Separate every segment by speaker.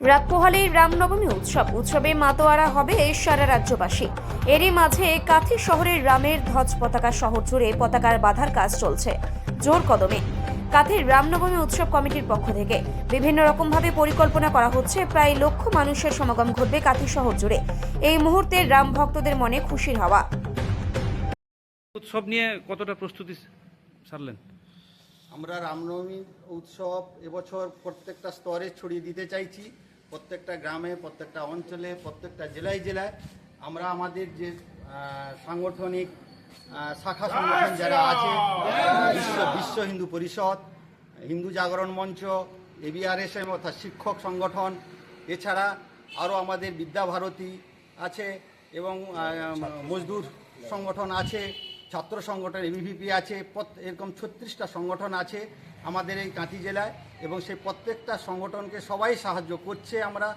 Speaker 1: রাতপোহালির রামনবমী উৎসব। উৎসবে মাতোয়ারা হবে সারা রাজ্যবাসী। এরই মাঝে কাথি শহরের রামের ধ্বজ পতাকা শহর জুড়ে পতাকার বাধার কাজ চলছে। জোর কদমে। কাথির রামনবমী উৎসব কমিটির পক্ষ থেকে বিভিন্ন রকমভাবে পরিকল্পনা করা হচ্ছে। প্রায় লক্ষ মানুষের সমাগম ঘটবে কাথি শহর জুড়ে। এই মুহূর্তে রাম ভক্তদের মনে খুশির হাওয়া।
Speaker 2: উৎসব নিয়ে কতটা প্রস্তুতি সারলেন?
Speaker 3: আমরা রামনবমী উৎসব এবছর প্রত্যেকটা স্তরে ছড়িয়ে দিতে চাইছি। প্রত্যেকটা গ্রামে প্রত্যেকটা অঞ্চলে প্রত্যেকটা জেলায় জেলায় আমরা আমাদের যে সাংগঠনিক শাখা সংগঠন যারা আছে বিশ্ব বিশ্ব হিন্দু পরিষদ হিন্দু জাগরণ মঞ্চ এবিআরএসএম অর্থাৎ শিক্ষক সংগঠন এছাড়া আরও আমাদের বিদ্যাভারতী আছে এবং মজদুর সংগঠন আছে। ছাত্র সংগঠন এবিভিপি আছে এরকম ছত্রিশটা সংগঠন আছে আমাদের এই কাঁথি জেলায় এবং সেই প্রত্যেকটা সংগঠনকে সবাই সাহায্য করছে আমরা,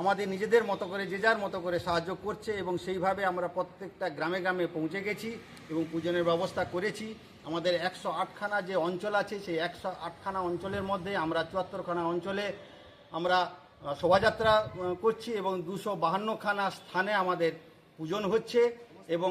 Speaker 3: আমাদের নিজেদের মতো করে, যে যার মতো করে সাহায্য করছে এবং সেইভাবে আমরা প্রত্যেকটা গ্রামে গ্রামে পৌঁছে গেছি এবং পূজনের ব্যবস্থা করেছি। আমাদের একশো আটখানা যে অঞ্চল আছে, সেই একশো আটখানা অঞ্চলের মধ্যে আমরা চুয়াত্তরখানা অঞ্চলে আমরা শোভাযাত্রা করছি এবং দুশো বাহান্নখানা স্থানে আমাদের পূজন হচ্ছে এবং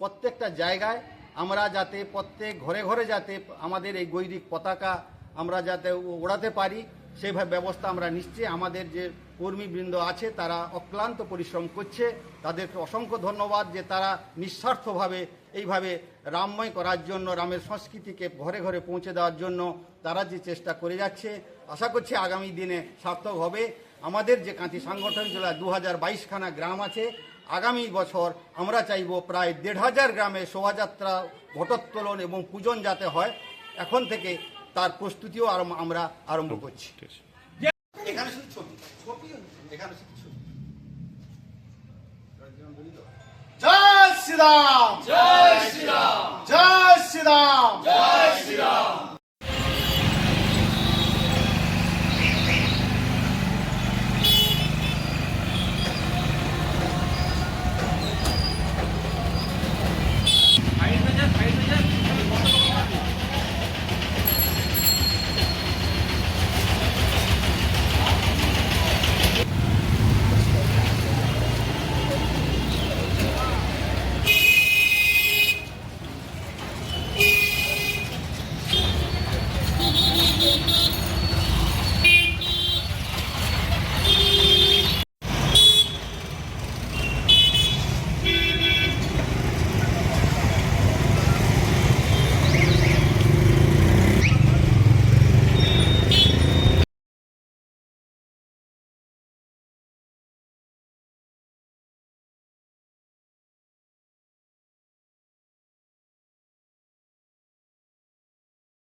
Speaker 3: প্রত্যেকটা জায়গায় আমরা যাতে প্রত্যেক ঘরে ঘরে যাতে আমাদের এই গৈরিক পতাকা আমরা যাতে ওড়াতে পারি, সেইভাবে ব্যবস্থা আমরা নিচ্ছি আমাদের যে কর্মীবৃন্দ আছে তারা অক্লান্ত পরিশ্রম করছে। তাদেরকে অসংখ্য ধন্যবাদ যে তারা নিঃস্বার্থভাবে এইভাবে রামময় করার জন্য, রামের সংস্কৃতিকে ঘরে ঘরে পৌঁছে দেওয়ার জন্য তারা যে চেষ্টা করে যাচ্ছে। আশা করছি আগামী দিনে সার্থক হবে। আমাদের যে কাঁথি সাংগঠনিক জেলা দু হাজার বাইশখানা গ্রাম আছে আগামী বছর আমরা চাইব প্রায় দেড় হাজার গ্রামে শোভাযাত্রা ঘটোত্তোলন এবং পূজন যাতে হয় এখন থেকে তার প্রস্তুতিও আমরা আরম্ভ করছি। এখানে শুধু ছবি ছবি এখানে শুধু ছবি। জয় শ্রীরাম! জয় শ্রীরাম! জয় শ্রীরাম! জয় শ্রীরাম!